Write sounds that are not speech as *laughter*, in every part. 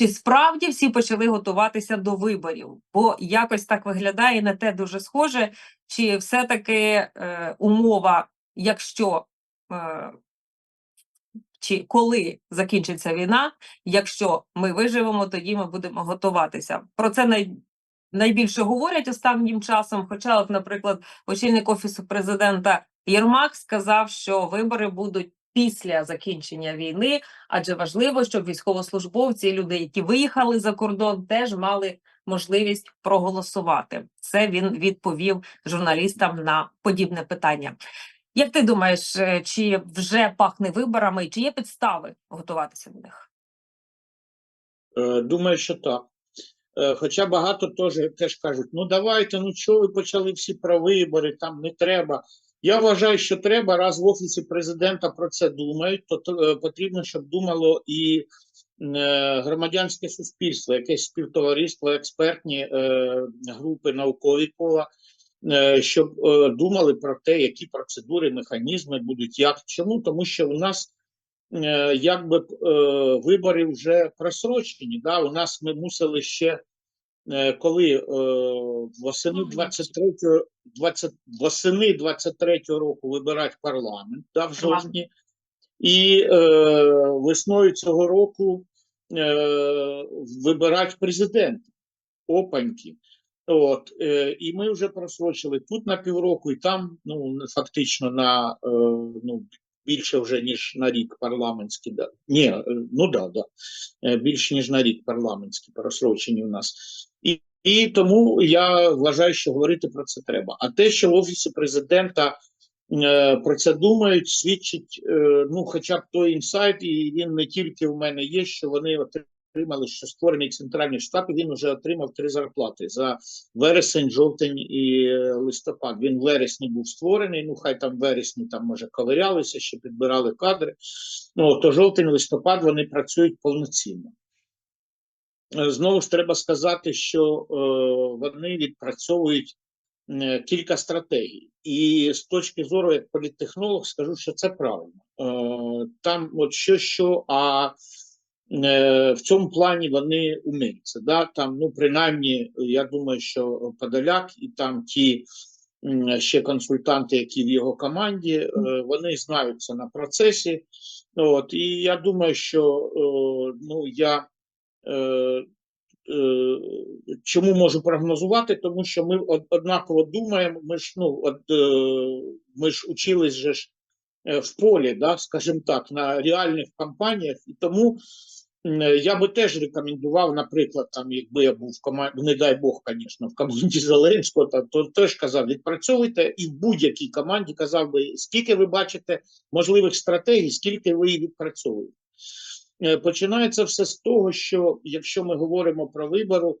Чи справді всі почали готуватися до виборів? Бо якось так виглядає на те дуже схоже, чи все-таки е, умова, якщо е, чи коли закінчиться війна, якщо ми виживемо, тоді ми будемо готуватися. Про це най, найбільше говорять останнім часом. Хоча, от, наприклад, очільник офісу президента Єрмак сказав, що вибори будуть після закінчення війни, адже важливо, щоб військовослужбовці і люди, які виїхали за кордон, теж мали можливість проголосувати. Це він відповів журналістам на подібне питання. Як ти думаєш, е, чи вже пахне виборами, чи є підстави готуватися до них? Е, Думаю, що так. Е, Хоча багато теж, теж кажуть: ну давайте, ну чого ви почали всі про вибори, там не треба. Я вважаю, що треба, раз в офісі президента про це думають, то е, потрібно, щоб думало і е, громадянське суспільство, якесь співтовариство, експертні е, групи наукові кола, щоб думали про те, які процедури, механізми будуть як. Чому? Тому що у нас якби вибори вже просрочені. Да? У нас ми мусили ще коли е, восени 23 20, восени 23 року вибирати парламент да, в жовтні, і е, весною цього року е, вибирати президента. Опаньки. От, е, і ми вже просрочили тут на півроку, і там ну, фактично на е, ну, більше вже ніж на рік парламентський. Да. Ні, е, ну да, да. Е, більше ніж на рік парламентські просрочені у нас. І, і тому я вважаю, що говорити про це треба. А те, що в офісі президента е, про це думають, свідчить е, ну, хоча б той інсайт, і він не тільки в мене є, що вони отримали, що створений центральний штаб, і він вже отримав три зарплати за вересень, жовтень і е, листопад. Він в вересні був створений. Ну хай там в вересні там може ковирялися, ще підбирали кадри. Ну то жовтень, листопад вони працюють повноцінно. Е, Знову ж треба сказати, що е, вони відпрацьовують е, кілька стратегій, і з точки зору як політтехнолог скажу, що це правильно. Там, от що, що, а в цьому плані вони уміються. Да? Там, ну, принаймні, я думаю, що Подоляк і там ті ще консультанти, які в його команді, вони знаються на процесі. От, і я думаю, що ну, я чому можу прогнозувати? Тому що ми однаково думаємо. Ми ж ну от, е, ми ж учились же ж е, в полі, да, скажімо так, на реальних кампаніях, і тому я би теж рекомендував, наприклад, там, якби я був в команді, не дай Бог, звісно, в команді *laughs* Зеленського, та, то теж казав, відпрацьовуйте, і в будь-якій команді казав би, скільки ви бачите можливих стратегій, скільки ви їх відпрацьовуєте. Е, Починається все з того, що якщо ми говоримо про вибори,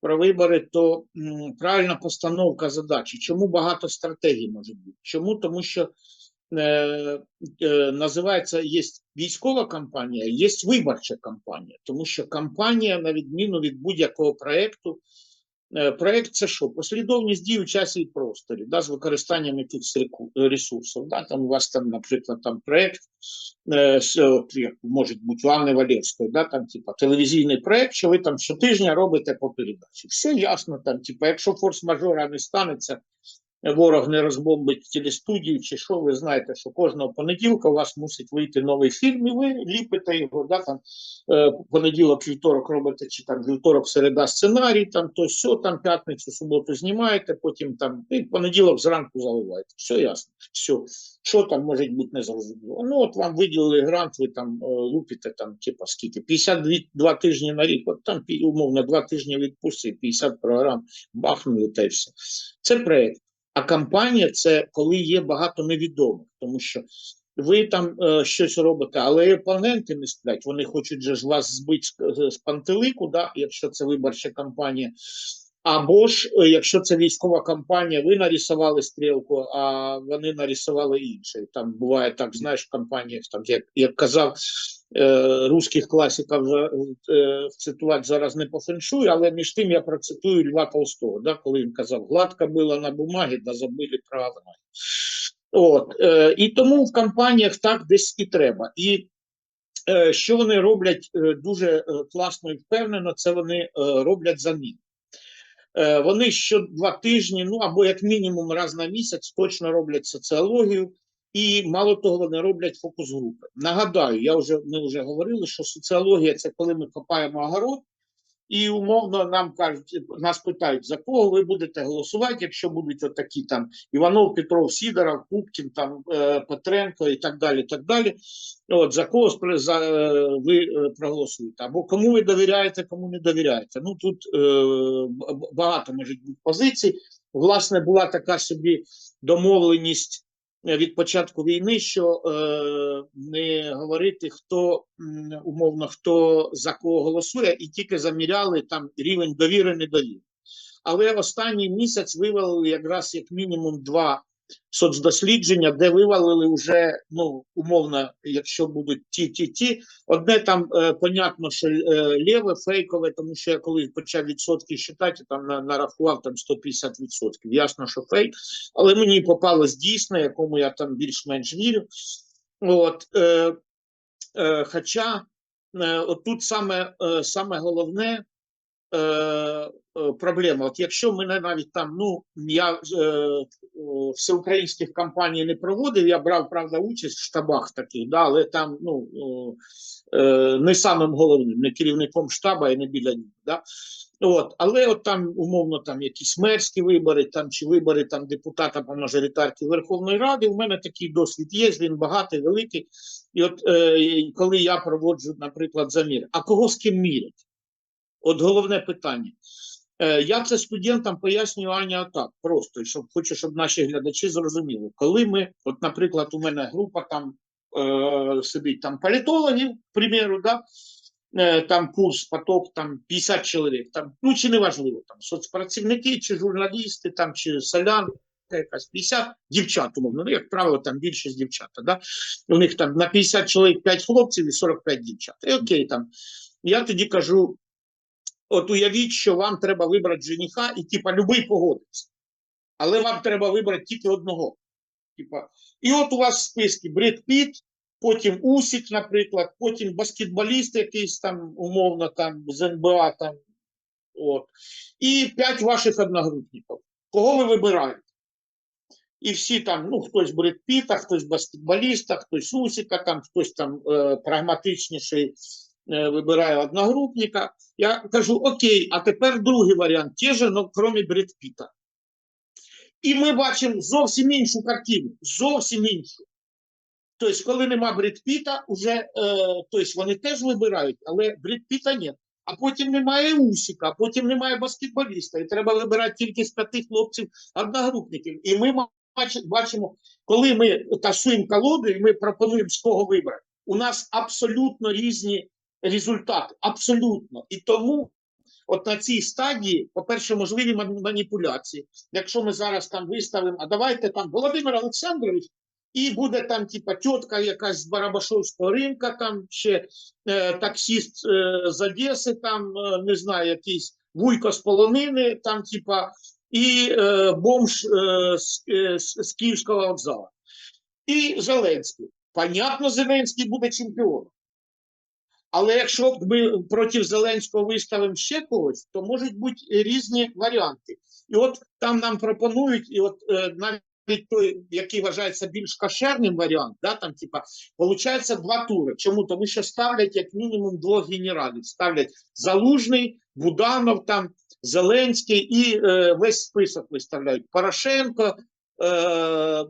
про вибори, то м, правильна постановка задачі. Чому багато стратегій може бути? Чому? Тому що е, е, називається є військова кампанія, є виборча кампанія, тому що кампанія, на відміну від будь-якого проєкту, е, проєкт це що? Послідовність дій у часі і просторі, да, з використанням якихось ресурсів. Да, там у вас там, наприклад, там проєкт, е, от, як може бути у Анни Валєвської, да, там, типа, телевізійний проєкт, що ви там щотижня робите по передачі. Все ясно, там, типа, якщо форс-мажора не станеться, ворог не розбомбить телестудії, чи що, ви знаєте, що кожного понеділка у вас мусить вийти новий фільм, і ви ліпите його, да, там, е, понеділок, вівторок робите, чи там вівторок, середа сценарій, там то все, там п'ятницю, суботу знімаєте, потім там і понеділок зранку заливаєте. Все ясно. Все. Що там може бути незрозуміло? Ну, от вам виділили грант, ви там е, лупите там, типа скільки? 52 тижні на рік, от там умовно два тижні відпустці, 50 програм, бахнули та й все. Це проєкт. А кампанія це коли є багато невідомих, тому що ви там е, щось робите, але і опоненти не сплять. Вони хочуть же ж вас збити з, з пантелику, да, якщо це виборча кампанія. Або ж, е, якщо це військова кампанія, ви нарисували стрілку, а вони нарисували інше. Там буває так, знаєш, в кампаніях, там, як, як казав е, русських класиків за- е, цитувати зараз не по феншую, але між тим я процитую Льва Толстого, да, коли він казав, гладко було на бумагі, да забили про От, е, і тому в кампаніях так десь і треба. І Е, Що вони роблять е, дуже е, класно і впевнено, це вони е, роблять замін. Е, Вони що два тижні, ну або як мінімум раз на місяць, точно роблять соціологію, і мало того, вони роблять фокус-групи. Нагадаю, я вже ми вже говорили, що соціологія це коли ми копаємо огород, і умовно нам кажуть, нас питають, за кого ви будете голосувати, якщо будуть отакі там Іванов, Петров, Сідоров, Пупкін, там е, Петренко і так далі. так далі. От за кого за, е, ви е, проголосуєте, або кому ви довіряєте, кому не довіряєте. Ну тут е, багато може бути позицій. Власне, була така собі домовленість від початку війни, що е, не говорити, хто умовно хто за кого голосує, і тільки заміряли там рівень довіри, недовіри. Але останній місяць вивалили якраз як мінімум два соцдослідження, де вивалили вже ну умовно, якщо будуть ті, ті, ті. Одне там е, понятно, що е, ліве, фейкове, тому що я коли почав відсотки считати, там на, нарахував там 150 відсотків. Ясно, що фейк, але мені попалось дійсне, якому я там більш-менш вірю. От, е, е, хоча е, отут саме, е, саме головне проблема. От якщо мене навіть там, ну я е, е, всеукраїнських кампаній не проводив, я брав правда участь в штабах таких, да, але там ну е, е, не самим головним, не керівником штаба і не біля нього. Да. От, але от там умовно там якісь мерські вибори, там чи вибори там депутата по мажоритарки Верховної Ради. У мене такий досвід є, він багатий, великий. І от е, коли я проводжу, наприклад, замір, а кого з ким мірять? От головне питання. Е, Я це студентам пояснюю Аня так, просто щоб хочу, щоб наші глядачі зрозуміли. Коли ми, от, наприклад, у мене група там е, сидить там політологів, к примеру, да, е, там курс, поток, там 50 чоловік, там, ну чи неважливо, там соцпрацівники, чи журналісти, там, чи солянка якась 50 дівчат, умовно, ну, як правило, там більшість дівчата, да? у них там на 50 чоловік 5 хлопців і 45 дівчат. І окей, там. Я тоді кажу, от уявіть, що вам треба вибрати жениха, і типа любий погодиться. Але вам треба вибрати тільки одного. Типа, і от у вас в списку Бред Піт, потім Усік, наприклад, потім баскетболіст якийсь там, умовно, там з НБА, там, от, і п'ять ваших одногрупників. Кого ви вибираєте? І всі там, ну, хтось Бред Піта, хтось баскетболіста, хтось Усіка, там, хтось там е, прагматичніший е, вибирає одногрупника. Я кажу, окей, а тепер другий варіант, ті же, але крім Бред Піта. І ми бачимо зовсім іншу картину, зовсім іншу. Тобто, коли нема Бред Піта, уже, е, тобто вони теж вибирають, але Бред Піта ні. А потім немає Усіка, а потім немає баскетболіста. І треба вибирати тільки з п'яти хлопців одногрупників. І ми бачимо, коли ми тасуємо колоду, і ми пропонуємо з кого вибрати, у нас абсолютно різні результати. Абсолютно. І тому от на цій стадії, по-перше, можливі маніпуляції. Якщо ми зараз там виставимо, а давайте там Володимир Олександрович, і буде там, типа, тітка якась з Барабашовського ринка, там ще е, таксіст е, з Одеси, там, е, не знаю, якийсь вуйко з полонини, там, типа, і е, бомж е, з, е, з Київського вокзалу. І Зеленський. Понятно, Зеленський буде чемпіоном. Але якщо ми проти Зеленського виставимо ще когось, то можуть бути різні варіанти. І от там нам пропонують, і от е, навіть той, який вважається більш кошерним варіант, да, там, типа, виходить два тури. Чому? Тому що ставлять як мінімум двох генералів. Ставлять Залужний, Буданов, там, Зеленський і е, весь список виставляють. Порошенко, е,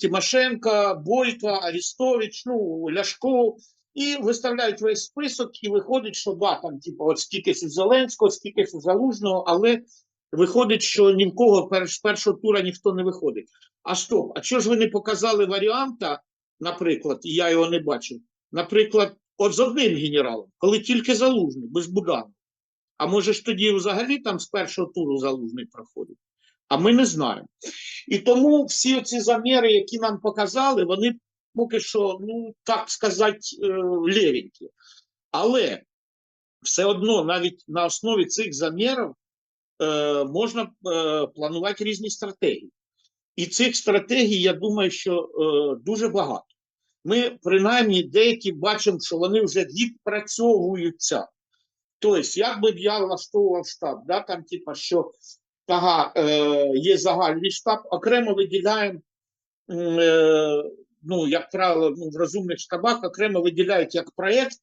Тимошенко, Бойко, Арестович, ну, Ляшко. І виставляють весь список, і виходить, що да, там, типу, от скільки у Зеленського, скільки у Залужного, але виходить, що ні в кого з першого тура ніхто не виходить. А стоп, а чого ж ви не показали варіанта, наприклад, і я його не бачив, наприклад, от з одним генералом, коли тільки Залужний, без Буданова. А може ж тоді взагалі там з першого туру Залужний проходить? А ми не знаємо. І тому всі ці заміри, які нам показали, вони поки що, ну так сказати, е, лєвенькі. Але все одно навіть на основі цих замірів е, можна е, планувати різні стратегії. І цих стратегій, я думаю, що е, дуже багато. Ми, принаймні, деякі бачимо, що вони вже відпрацьовуються. Тобто, як би я влаштовував штаб, да, там, типу, що ага, е, є загальний штаб, окремо виділяємо е, ну як правило, ну в розумних штабах окремо виділяють як проєкт,